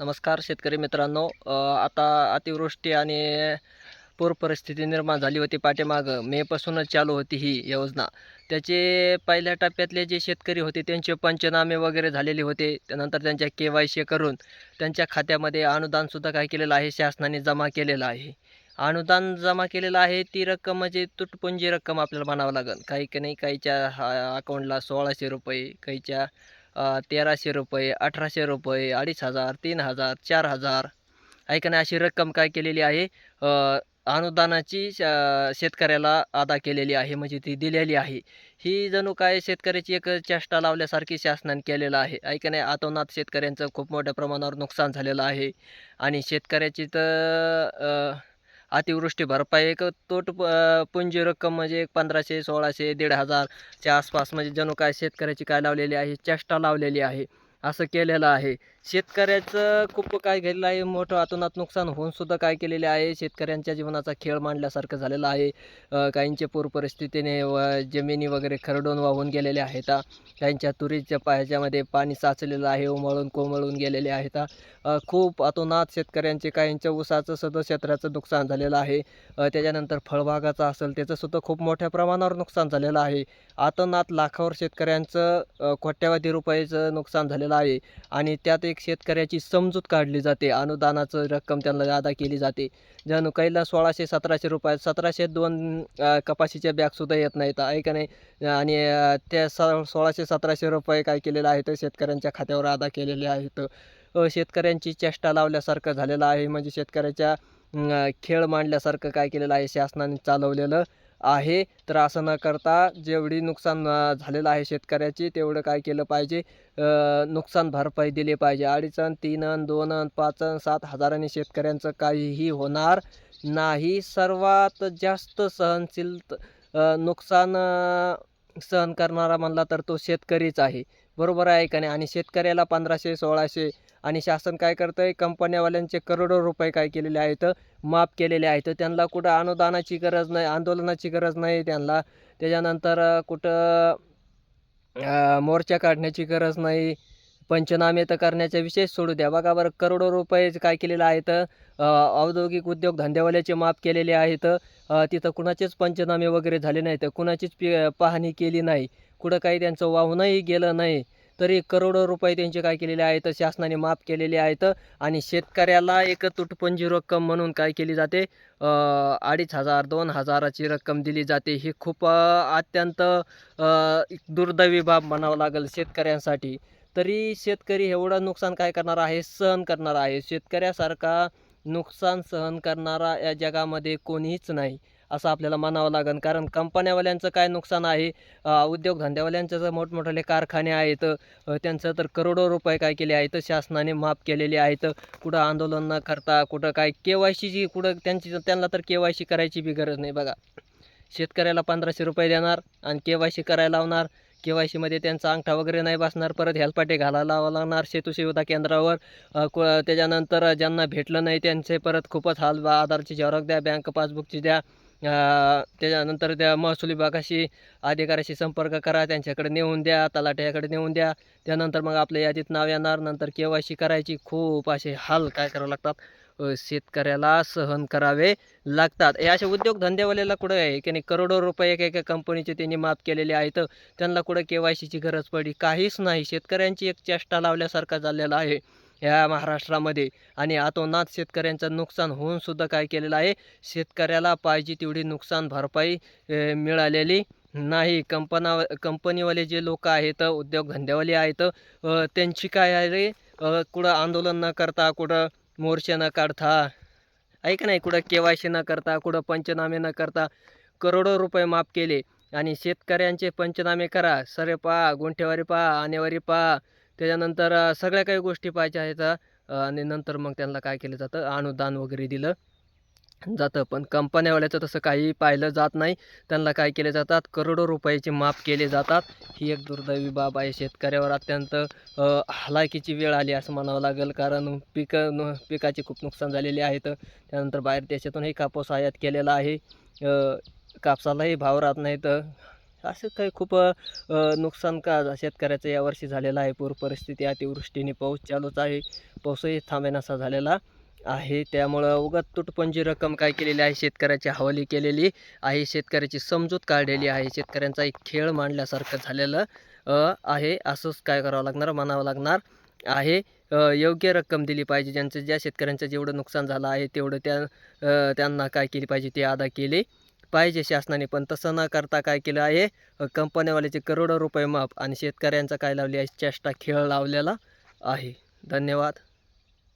नमस्कार शेतकरी मित्रांनो. आता अतिवृष्टी आणि पूर परिस्थिती निर्माण झाली होती पाठीमागं. मेपासूनच चालू होती ही योजना. त्याचे पहिल्या टप्प्यातले जे शेतकरी होते त्यांचे पंचनामे वगैरे झालेले होते. त्यानंतर त्यांच्या के वाय सी करून त्यांच्या खात्यामध्ये अनुदानसुद्धा काय केलेलं आहे शासनाने जमा केलेलं आहे. अनुदान जमा केलेलं आहे ती रक्कम म्हणजे तुटपुंजी रक्कम आपल्याला म्हणावं लागेल. काही की नाही काहीच्या हा अकाउंटला सोळाशे रुपये काहीच्या तेराशे रुपये अठराशे रुपये अडीच हजार तीन हजार चार हजार. ऐका अशी रक्कम काय केलेली आहे? अनुदानाची श- शेतकऱ्याला अदा केलेली आहे म्हणजे ती दिलेली आहे. ही जणू काय शेतकऱ्याची एक चेष्टा लावल्यासारखी शासनाने केलेलं आहे. ऐकण्या आतोनात शेतकऱ्यांचं खूप मोठ्या प्रमाणावर नुकसान झालेलं आहे. आणि शेतकऱ्याची तर अतिवृष्टी भरपाई एक तोट प- पुंजी रक्कम म्हणजे एक पंधराशे सोळाशे दीड हजारच्या आसपास म्हणजे जणू काय शेतकऱ्याची काय लावलेली आहे चेष्टा लावलेली आहे असं केलेलं आहे. शेतकऱ्याचं खूप काय केलेलं आहे मोठं अतोनात नुकसान होऊन सुद्धा काय केलेले आहे. शेतकऱ्यांच्या जीवनाचा खेळ मांडल्यासारखं झालेला आहे. काहींचे पूर परिस्थितीने व जमिनी वगैरे खरडून वाहून गेलेले आहेत. त्यांच्या काहींच्या तुरीच्या पायाच्यामध्ये पाणी साचलेलं आहे उमळून कोमळून गेलेले आहेत. खूप अतोनात शेतकऱ्यांचे काहींच्या ऊसाचं सुद्धा क्षेत्राचं नुकसान झालेलं आहे. त्याच्यानंतर फळबागाचं असेल त्याचं सुद्धा खूप मोठ्या प्रमाणावर नुकसान झालेलं आहे. आतोनात लाखावर शेतकऱ्यांचं कोट्यावधी रुपयाचं नुकसान झालेलं आहे. आणि त्यात एक शेतकऱ्याची समजूत काढली जाते. अनुदानाचं रक्कम त्यांना अदा केली जाते. जणू काहीला सोळाशे सतराशे रुपयात सतराशे दोन कपाशीच्या बॅगसुद्धा येत नाहीत. आहे का नाही? आणि त्या स सोळाशे सतराशे रुपये काय केलेलं आहे तर शेतकऱ्यांच्या खात्यावर अदा केलेले आहेत. शेतकऱ्यांची चेष्टा लावल्यासारखं झालेलं आहे. म्हणजे शेतकऱ्याच्या खेळ मांडल्यासारखं काय केलेलं आहे? शासनाने चालवलेलं आहे. तर असं न करता जेवढी नुकसान झालेलं आहे शेतकऱ्याची तेवढं काय केलं पाहिजे? नुकसान भरपाई दिली पाहिजे. अडीच अन तीन अन दोन अन पाच अन सात हजारांनी शेतकऱ्यांचं काहीही होणार नाही. सर्वात जास्त सहनशील नुकसान सहन करणारा म्हणला तर तो शेतकरीच आहे. बरोबर आहे का नाही? आणि शेतकऱ्याला पंधराशे सोळाशे आणि शासन काय करतं आहे कंपन्यावाल्यांचे करोडो रुपये काय केलेले आहेत? माफ केलेले आहेत. त्यांना कुठं अनुदानाची गरज नाही आंदोलनाची गरज नाही त्यांना. त्याच्यानंतर कुठं मोर्चा काढण्याची गरज नाही. पंचनामे तर करण्याचा विशेष सोडू द्या. बघा बरं करोडो रुपये काय केलेलं आहेत? औद्योगिक उद्योग धंद्यावाल्याचे माफ केलेले आहेत. तिथं कुणाचेच पंचनामे वगैरे झाले नाहीत. कुणाचीच पी पाहणी केली नाही. कुठं काही त्यांचं वाहूनही गेलं नाही. तरी करोडो रुपये त्यांचे काय केलेले आहेत शासनाने माफ केलेले आहेत आणि शेतकऱ्याला एक तुटपुंजी रक्कम म्हणून काय केली जाते? अडीच हजार दोन हजाराची रक्कम दिली जाते. ही खूप अत्यंत दुर्दैवी बाब म्हणावं लागेल शेतकऱ्यांसाठी. तरी शेतकरी एवढं नुकसान काय करणार आहे? सहन करणार आहे. शेतकऱ्यासारखा नुकसान सहन करणारा या जगामध्ये कोणीच नाही. असं आपल्याला म्हणावं लागेल कारण कंपन्यावाल्यांचं काय नुकसान आहे? उद्योगधंद्यावाल्यांचे जर मोठमोठाले कारखाने आहेत त्यांचं तर करोडो रुपये काय केले आहेत? शासनाने माफ केलेले आहेत. कुठं आंदोलन न करता कुठं काय के वाय सीची कुठं त्यांची त्यांना तर के वाय सी करायची बी गरज नाही बघा. शेतकऱ्याला पंधराशे रुपये देणार आणि के वाय सी करायला लावणार. के वाय सीमध्ये त्यांचा अंगठा वगैरे नाही बसणार. परत हेलपाटे घालायला लावा लागणार सेतू सुविधा केंद्रावर. को त्याच्यानंतर ज्यांना भेटलं नाही त्यांचे परत खूपच हाल बा आधारची झेरॉक द्या बँक पासबुकची द्या. त्याच्यानंतर त्या महसूल विभागाशी अधिकाऱ्याशी संपर्क करा त्यांच्याकडे नेऊन द्या तलाट्याकडे नेऊन द्या. त्यानंतर मग आपल्या यादीत नाव येणार नंतर के वाय सी करायची. खूप असे हाल काय करावं लागतात? शेतकऱ्याला सहन करावे लागतात. हे असे उद्योगधंद्यावाल्याला कुठं आहे? की नाही करोडो रुपये एका एका कंपनीचे त्यांनी माफ केलेले आहेत. त्यांना कुठं के वाय सीची गरज पडली? काहीच नाही. शेतकऱ्यांची एक चेष्टा लावल्यासारखा झालेला आहे. ह्या महाराष्ट्रामध्ये. आणि आतोनात शेतकऱ्यांचं नुकसान होऊन सुद्धा काय केलेलं आहे? शेतकऱ्याला पाहिजे तेवढी नुकसान भरपाई मिळालेली नाही. कंपना कंपनीवाले जे लोक आहेत उद्योगधंद्यावाले आहेत त्यांची काय आहे? रे कुठं आंदोलन न करता कुठं मोर्चे न काढता ऐक नाही? कुठं के वाय सी न करता कुठं पंचनामे न करता करोडो रुपये माफ केले. आणि शेतकऱ्यांचे पंचनामे करा. सरे पहा गुंठेवारी पहा आणेवारी पहा. त्याच्यानंतर सगळ्या काही गोष्टी पाहिजे आहेत आणि नंतर मग त्यांना काय केलं जातं? अनुदान वगैरे दिलं जातं. पण कंपन्यावाल्याचं तसं काही पाहिलं जात नाही. त्यांना काय केले जातात? करोडो रुपयाचे माफ केले जातात. ही एक दुर्दैवी बाब आहे. शेतकऱ्यावर अत्यंत हलाकीची हलाखीची वेळ आली असं म्हणावं लागेल. कारण पिकं न पिकाचे खूप नुकसान झालेले आहेत. त्यानंतर बाहेर देशातूनही कापूस आयात केलेला आहे. कापसालाही भाव राहत नाहीत. असं काही खूप नुकसान का शेतकऱ्याचं यावर्षी झालेलं आहे? पूर परिस्थिती अतिवृष्टीने पाऊस चालूच आहे. पाऊसही थांबेनासा झालेला आहे. त्यामुळं उगाच तुटपंजी रक्कम काय केलेली आहे? शेतकऱ्याची हवाली केलेली आहे. शेतकऱ्याची समजूत काढलेली आहे. शेतकऱ्यांचा एक खेळ मांडल्यासारखं झालेलं आहे. असंच काय करावं लागणार? म्हणावं लागणार आहे. योग्य रक्कम दिली पाहिजे. ज्यांचं ज्या शेतकऱ्यांचं जेवढं नुकसान झालं आहे तेवढं त्या त्यांना काय केली पाहिजे ते अदा केली. पाहिजे शासनाने पण तसं न करता काय केलं आहे? कंपन्यावाल्याचे करोडो रुपये माफ आणि शेतकऱ्यांचा काय लावली आहे? चेष्टा खेळ लावलेला आहे. धन्यवाद.